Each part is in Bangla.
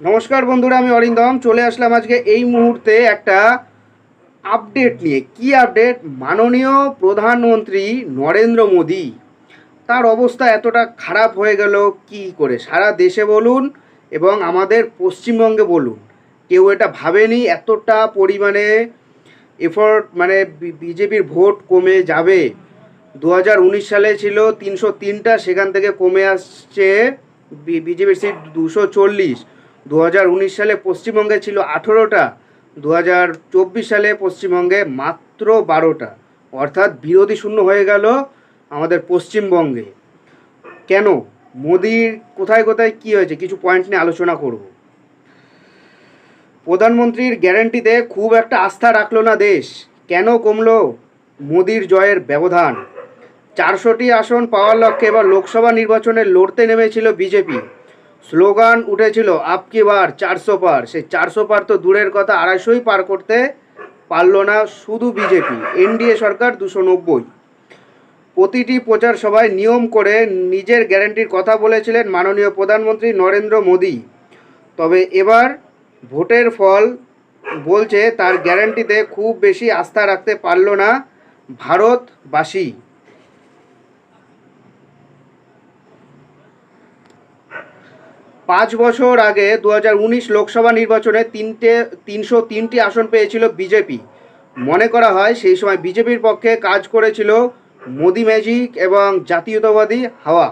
নমস্কার বন্ধুরা, আমি অরিন্দম। চলে আসলাম আজকে এই মুহূর্তে একটা আপডেট নিয়ে। কি আপডেট মাননীয় প্রধানমন্ত্রী নরেন্দ্র মোদী। তার অবস্থা এতটা খারাপ হয়ে গেল, কি করে? সারা দেশে বলুন এবং আমাদের পশ্চিমবঙ্গে বলুন। কেউ এটা ভাবেনি এতটা পরিমাণে এফোর্ট মানে বিজেপির ভোট কমে যাবে। দু হাজার উনিশ সালে ছিল তিনশো তিনটা, সেখান থেকে কমে আসছে বিজেপির সিট দুশো চল্লিশ। দু হাজার উনিশ সালে পশ্চিমবঙ্গে ছিল আঠেরোটা দু হাজার চব্বিশ সালে পশ্চিমবঙ্গে মাত্র বারোটা। অর্থাৎ বিরোধী শূন্য হয়ে গেল আমাদের পশ্চিমবঙ্গে। কেন? মোদির কোথায় কোথায় কী হয়েছে? কিছু পয়েন্ট নিয়ে আলোচনা করব। প্রধানমন্ত্রীর গ্যারান্টিতে খুব একটা আস্থা রাখল না দেশ। কেন কমলো মোদির জয়ের ব্যবধান? চারশোটি আসন পাওয়ার লক্ষ্যে এবার লোকসভা নির্বাচনে লড়তে নেমেছিল বিজেপি। স্লোগান উঠেছিল আপকি বার? চারশো পার। সেই চারশো পার তো দূরের কথা, আড়াইশোই পার করতে পারল না শুধু বিজেপি, এনডিএ সরকার দুশো নব্বই। প্রতিটি প্রচার সভায় নিয়ম করে নিজের গ্যারান্টির কথা বলেছিলেন মাননীয় প্রধানমন্ত্রী নরেন্দ্র মোদী। তবে এবার ভোটের ফল বলছে তার গ্যারান্টিতে খুব বেশি আস্থা রাখতে পারল না ভারতবাসী। পাঁচ বছর আগে দু হাজার উনিশ লোকসভা নির্বাচনে তিনটে, তিনশো তিনটি আসন পেয়েছিল বিজেপি। মনে করা হয় সেই সময় বিজেপির পক্ষে কাজ করেছিল মোদি ম্যাজিক এবং জাতীয়তাবাদী হাওয়া।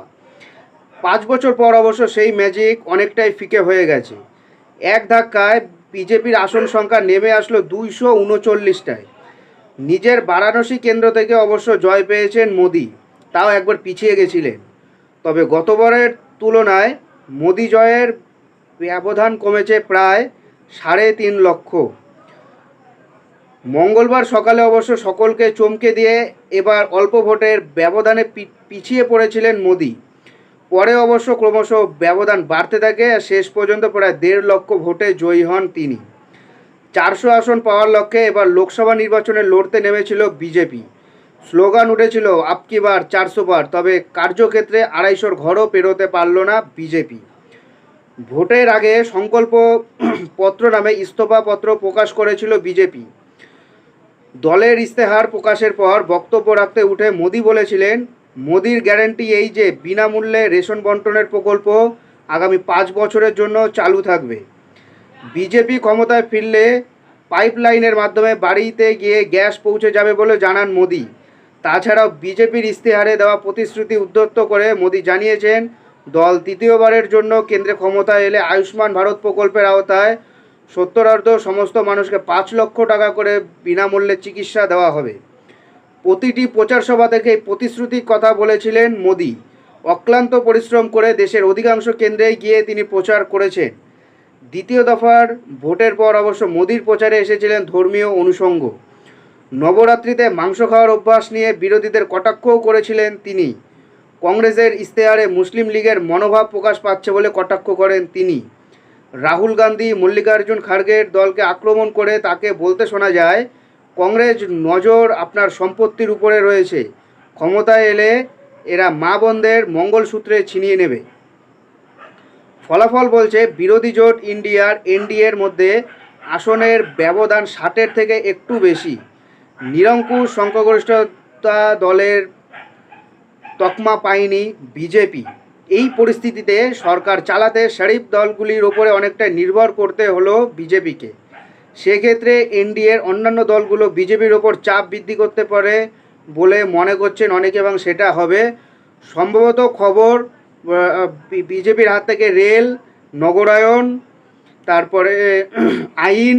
পাঁচ বছর পর অবশ্য সেই ম্যাজিক অনেকটাই ফিকে হয়ে গেছে। এক ধাক্কায় বিজেপির আসন সংখ্যা নেমে আসলো দুইশো উনচল্লিশটায়। নিজের বারাণসী কেন্দ্র থেকে অবশ্য জয় পেয়েছেন মোদি, তাও একবার পিছিয়ে গেছিলেন। তবে গতবারের তুলনায় মোদি জয়ের ব্যবধান কমেছে প্রায় সাড়ে তিন লক্ষ। মঙ্গলবার সকালে অবশ্য সকলকে চমকে দিয়ে এবার অল্প ভোটের ব্যবধানে পিছিয়ে পড়েছিলেন মোদি। পরে অবশ্য ক্রমশ ব্যবধান বাড়তে থাকে, আর শেষ পর্যন্ত প্রায় দেড় লক্ষ ভোটে জয়ী হন তিনি। চারশো আসন পাওয়ার লক্ষ্যে এবার লোকসভা নির্বাচনে লড়তে নেমেছিল বিজেপি। স্লোগান উঠেছিল আপকি বার, চারশো বার। তবে কার্যক্ষেত্রে আড়াইশোর ঘরও পেরোতে পারল না বিজেপি। ভোটের আগে সংকল্প পত্র নামে ইস্তফাপত্র প্রকাশ করেছিল বিজেপি। দলের ইস্তেহার প্রকাশের পর বক্তব্য রাখতে উঠে মোদি বলেছিলেন, মোদির গ্যারান্টি এই যে বিনামূল্যে রেশন বন্টনের প্রকল্প আগামী পাঁচ বছরের জন্য চালু থাকবে। বিজেপি ক্ষমতায় ফিরলে পাইপলাইনের মাধ্যমে বাড়িতে গিয়ে গ্যাস পৌঁছে যাবে বলে জানান মোদি। তাছাড়াও বিজেপির ইস্তেহারে দেওয়া প্রতিশ্রুতি উদ্ধত্ত করে মোদি জানিয়েছেন, দল তৃতীয়বারের জন্য কেন্দ্রে ক্ষমতায় এলে আয়ুষ্মান ভারত প্রকল্পের আওতায় সত্তরার্ধ সমস্ত মানুষকে পাঁচ লক্ষ টাকা করে বিনামূল্যে চিকিৎসা দেওয়া হবে। প্রতিটি প্রচার সভা থেকে প্রতিশ্রুতির কথা বলেছিলেন মোদি। অক্লান্ত পরিশ্রম করে দেশের অধিকাংশ কেন্দ্রে গিয়ে তিনি প্রচার করেছেন। দ্বিতীয় দফার ভোটের পর অবশ্য মোদির প্রচারে এসেছিলেন ধর্মীয় অনুষঙ্গ। নবরাত্রিতে মাংস খাওয়ার অভ্যাস নিয়ে বিরোধীদের কটাক্ষও করেছিলেন তিনি। কংগ্রেসের ইশতেহারে মুসলিম লীগের মনোভাব প্রকাশ পাচ্ছে বলে কটাক্ষ করেন তিনি। রাহুল গান্ধী, মল্লিকার্জুন খাড়গের দলকে আক্রমণ করে তাকে বলতে শোনা যায়, কংগ্রেস নজর আপনার সম্পত্তির উপরে রয়েছে। ক্ষমতায় এলে এরা মা বোনদের মঙ্গলসূত্রে ছিনিয়ে নেবে। ফলাফল বলছে, বিরোধী জোট ইন্ডিয়ার এনডিএর মধ্যে আসনের ব্যবধান ষাটের থেকে একটু বেশি। নিরঙ্কুশ সংখ্যাগরিষ্ঠতা দলের তকমা পায়নি বিজেপি। এই পরিস্থিতিতে সরকার চালাতে শরিফ দলগুলির ওপরে অনেকটা নির্ভর করতে হলো বিজেপিকে। সেক্ষেত্রে এনডিএর অন্যান্য দলগুলো বিজেপির ওপর চাপ বৃদ্ধি করতে পারে বলে মনে করছেন অনেকে এবং সেটা হবে। সম্ভবত খবর বিজেপির হাত থেকে রেল, নগরায়ন, তারপরে আইন,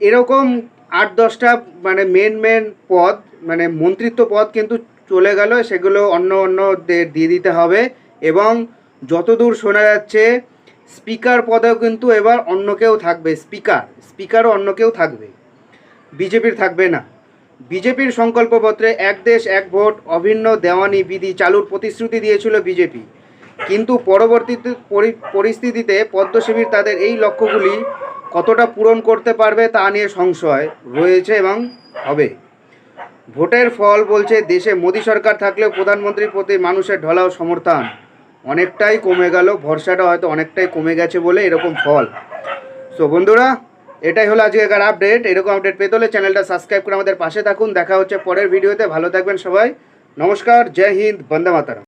এরকম আট দশটা মানে মেন মেন পদ মানে মন্ত্রিত্ব পদ কিন্তু চলে গেল, সেগুলো অন্য অন্যদের দিয়ে দিতে হবে এবং যতদূর শোনা যাচ্ছে, স্পিকার পদেও কিন্তু এবার অন্য কেউ থাকবে, স্পিকার, স্পিকারও অন্য কেউ থাকবে, বিজেপির থাকবে না। বিজেপির সংকল্পপত্রে এক দেশ, এক ভোট, অভিন্ন দেওয়ানি বিধি চালুর প্রতিশ্রুতি দিয়েছিল বিজেপি। কিন্তু পরবর্তীতে পরিস্থিতিতে পদ্মশিবির তাদের এই লক্ষ্যগুলি কতটা পূরণ করতে পারবে তা নিয়ে সংশয় রয়েছে এবং হবে। ভোটের ফল বলছে দেশে মোদী সরকার থাকলেও প্রধানমন্ত্রীর প্রতি মানুষের ঢলাও সমর্থন। অনেকটাই কমে গেল, ভরসাটা হয়তো অনেকটাই কমে গেছে বলে এরকম ফল। সো বন্ধুরা, এটাই হলো আজকেকার আপডেট। এরকম আপডেট পেতে হলে চ্যানেলটা সাবস্ক্রাইব করে আমাদের পাশে থাকুন। দেখা হচ্ছে পরের ভিডিওতে। ভালো থাকবেন সবাই। নমস্কার, জয় হিন্দ, বন্দে মাতারাম।